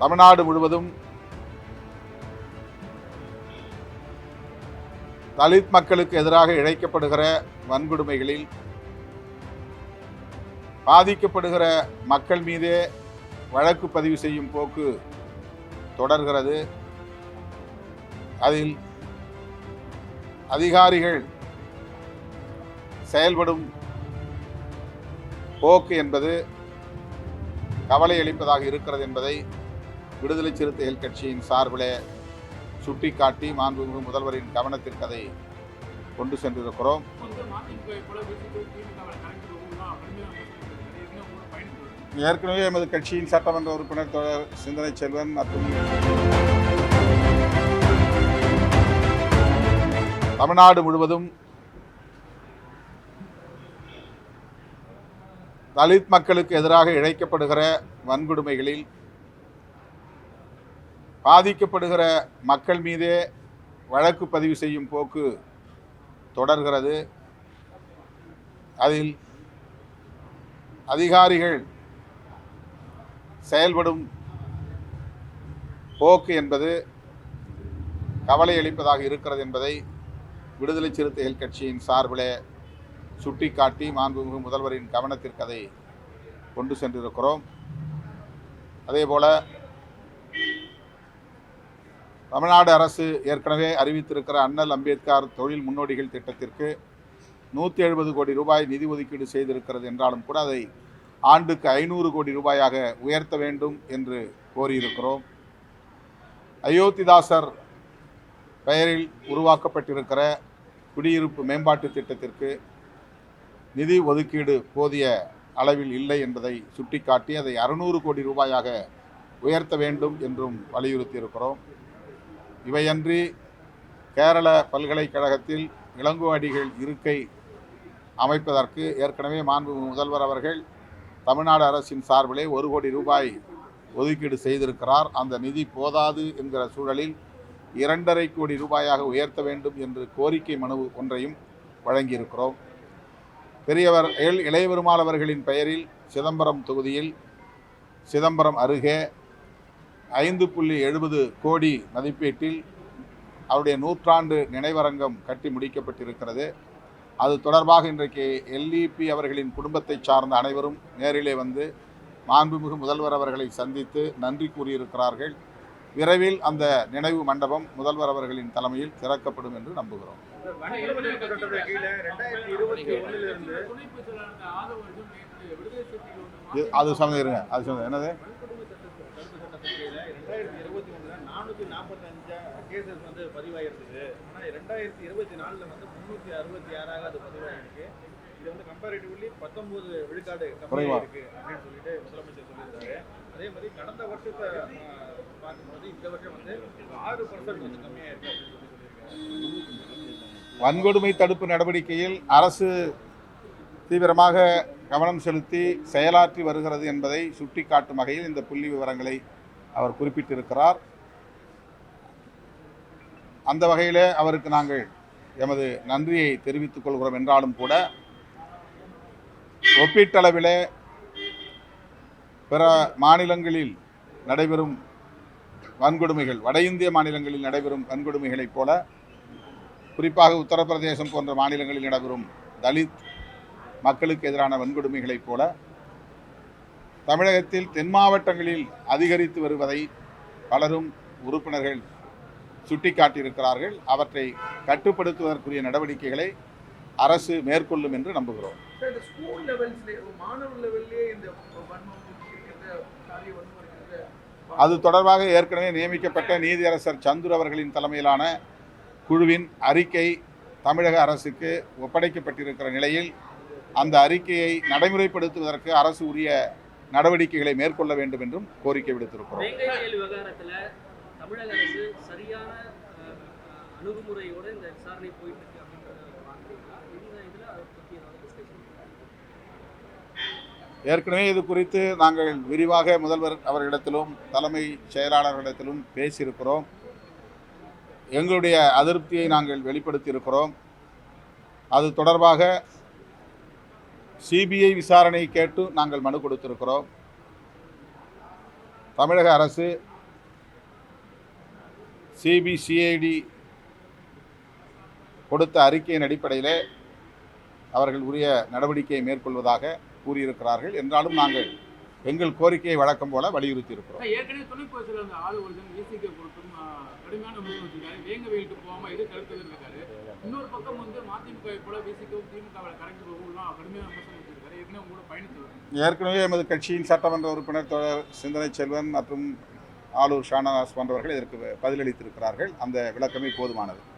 தமிழ்நாடு முழுவதும் தலித் மக்களுக்கு எதிராக இழைக்கப்படுகிற வன்கொடுமைகளில் பாதிக்கப்படுகிற மக்கள் மீதே வழக்கு பதிவு செய்யும் போக்கு தொடர்கிறது. அதில் அதிகாரிகள் செயல்படும் போக்கு என்பது கவலை அளிப்பதாக இருக்கிறது என்பதை விடுதலை சிறுத்தைகள் கட்சியின் சார்பிலே சுட்டிக்காட்டி மாண்புமிகு முதல்வரின் கவனத்திற்கு அதை கொண்டு சென்றிருக்கிறோம். ஏற்கனவே எமது கட்சியின் சட்டமன்ற உறுப்பினர் சிந்தனை செல்வன் மற்றும் தமிழ்நாடு முழுவதும் தலித் மக்களுக்கு எதிராக இழைக்கப்படுகிற வன்கொடுமைகளில் பாதிக்கப்படுகிற மக்கள் மீதே வழக்கு பதிவு செய்யும் போக்கு தொடர்கிறது. அதில் அதிகாரிகள் செயல்படும் போக்கு என்பது கவலை அளிப்பதாக இருக்கிறது என்பதை விடுதலை சிறுத்தைகள் கட்சியின் சார்பிலே சுட்டிக்காட்டி மாண்புமிகு முதல்வரின் கவனத்திற்கு அதை கொண்டு சென்றிருக்கிறோம். அதேபோல தமிழ்நாடு அரசு ஏற்கனவே அறிவித்திருக்கிற அண்ணல் அம்பேத்கர் தொழில் முன்னோடிகள் திட்டத்திற்கு நூற்றி எழுபது கோடி ரூபாய் நிதி ஒதுக்கீடு செய்திருக்கிறது என்றாலும் கூட அதை ஆண்டுக்கு ஐநூறு கோடி ரூபாயாக உயர்த்த வேண்டும் என்று கோரியிருக்கிறோம். அயோத்திதாசர் பெயரில் உருவாக்கப்பட்டிருக்கிற குடியிருப்பு மேம்பாட்டு திட்டத்திற்கு நிதி ஒதுக்கீடு போதிய அளவில் இல்லை என்பதை சுட்டிக்காட்டி அதை அறுநூறு கோடி ரூபாயாக உயர்த்த வேண்டும் என்றும் வலியுறுத்தியிருக்கிறோம். இவையன்றி கேரள பல்கலைக்கழகத்தில் இளங்குவாடிகள் இருக்கை அமைப்பதற்கு ஏற்கனவே மாண்பு முதல்வர் அவர்கள் தமிழ்நாடு அரசின் சார்பிலே ஒரு கோடி ரூபாய் ஒதுக்கீடு செய்திருக்கிறார். அந்த நிதி போதாது என்கிற சூழலில் இரண்டரை கோடி ரூபாயாக உயர்த்த வேண்டும் என்று கோரிக்கை மனு ஒன்றையும் வழங்கியிருக்கிறோம். பெரியவர் எல் இளையபெருமாள் அவர்களின் பெயரில் சிதம்பரம் தொகுதியில் சிதம்பரம் அருகே ஐந்து புள்ளி எழுபது கோடி மதிப்பீட்டில் அவருடைய நூற்றாண்டு நினைவரங்கம் கட்டி முடிக்கப்பட்டிருக்கிறது. அது தொடர்பாக இன்றைக்கு எல்இபி அவர்களின் குடும்பத்தை சார்ந்த அனைவரும் நேரிலே வந்து மாண்புமிகு முதல்வர் அவர்களை சந்தித்து நன்றி கூறியிருக்கிறார்கள். விரைவில் அந்த நினைவு மண்டபம் முதல்வர் அவர்களின் தலைமையில் திறக்கப்படும் என்று நம்புகிறோம். இது- அது சமயம் இருங்க அது சமயம் என்னது வன்கொடுமை தடுப்பு தடுப்பு சட்டத்தின் கீழே ரெண்டாயிரத்தி இருபத்தி ஒண்ணுல நானூத்தி நாற்பத்தஞ்சா கேசஸ் வந்து பதிவாயிருந்தது ஆனா ரெண்டாயிரத்தி இருபத்தி நாலுல வந்து முன்னூத்தி அறுபத்தி ஆறாக அது பதிவாயிருக்கு. இது வந்து கம்பேரிட்டிவ்லி பத்தொன்பது விழுக்காடு. கம்மியாக இருக்கு அப்படின்னு சொல்லிட்டு முதலமைச்சர் சொல்லியிருக்காரு. அதே மாதிரி கடந்த வருஷத்தை பார்க்கும்போது இந்த வருஷம் வந்து ஆறு பர்சன்ட் வந்து கம்மியாக இருக்கு அப்படின்னு சொல்லி சொல்லியிருக்காரு. வன்கொடுமை தடுப்பு நடவடிக்கையில் அரசு தீவிரமாக கவனம் செலுத்தி செயலாற்றி வருகிறது என்பதை சுட்டிக்காட்டும் வகையில் இந்த புள்ளி விவரங்களை அவர் குறிப்பிட்டிருக்கிறார். அந்த வகையிலே அவருக்கு நாங்கள் எமது நன்றியை தெரிவித்துக் கொள்கிறோம் என்றாலும் கூட ஒப்பீட்டளவிலே பிற மாநிலங்களில் நடைபெறும் வன்கொடுமைகள் வட இந்திய மாநிலங்களில் நடைபெறும் வன்கொடுமைகளைப் போல குறிப்பாக உத்தரப்பிரதேசம் போன்ற மாநிலங்களில் நடைபெறும் தலித் மக்களுக்கு எதிரான வன்கொடுமைகளைப் போல தமிழகத்தில் தென் மாவட்டங்களில் அதிகரித்து வருவதை பலரும் உறுப்பினர்கள் சுட்டிக்காட்டியிருக்கிறார்கள். அவற்றை கட்டுப்படுத்துவதற்குரிய நடவடிக்கைகளை அரசு மேற்கொள்ளும் என்று நம்புகிறோம். அது தொடர்பாக ஏற்கனவே நியமிக்கப்பட்ட நீதியரசர் சந்துரு அவர்களின் தலைமையிலான குழுவின் அறிக்கை தமிழக அரசுக்கு ஒப்படைக்கப்பட்டிருக்கிற நிலையில் அந்த அறிக்கையை நடைமுறைப்படுத்துவதற்கு அரசு உரிய நடவடிக்கைகளை மேற்கொள்ள வேண்டும் என்றும் கோரிக்கை விடுத்திருக்கிறோம். தமிழக அரசு சரியான அணுகுமுறையோட இந்த விசாரணை போயிட்டு இருக்கு அப்படின்றத பார்க்குறீங்களா? இந்த அதை ஏதாவது ஏற்கனவே இது குறித்து நாங்கள் விரிவாக முதல்வர் அவர்களிடத்திலும் தலைமை செயலாளர்களிடத்திலும் பேசியிருக்கிறோம். எங்களுடைய அதிருப்தியை நாங்கள் வெளிப்படுத்தியிருக்கிறோம். அது தொடர்பாக சிபிஐ விசாரணை கேட்டு நாங்கள் மனு கொடுத்திருக்கிறோம். தமிழக அரசு சிபிசிஐடி கொடுத்த அறிக்கையின் அடிப்படையில் அவர்கள் உரிய நடவடிக்கையை மேற்கொள்வதாக கூறியிருக்கிறார்கள். என்றாலும் நாங்கள் எங்கள் கோரிக்கையை வழக்கம் போல வலியுறுத்தி இருக்கிறோம் ஆனா, ஏற்கனவே எமது கட்சியின் சட்டமன்ற உறுப்பினர் சிந்தனை செல்வன் மற்றும் ஆலூர் ஷானவாஸ் போன்றவர்கள் இதற்கு பதிலளித்திருக்கிறார்கள். அந்த விளக்கமே போதுமானது.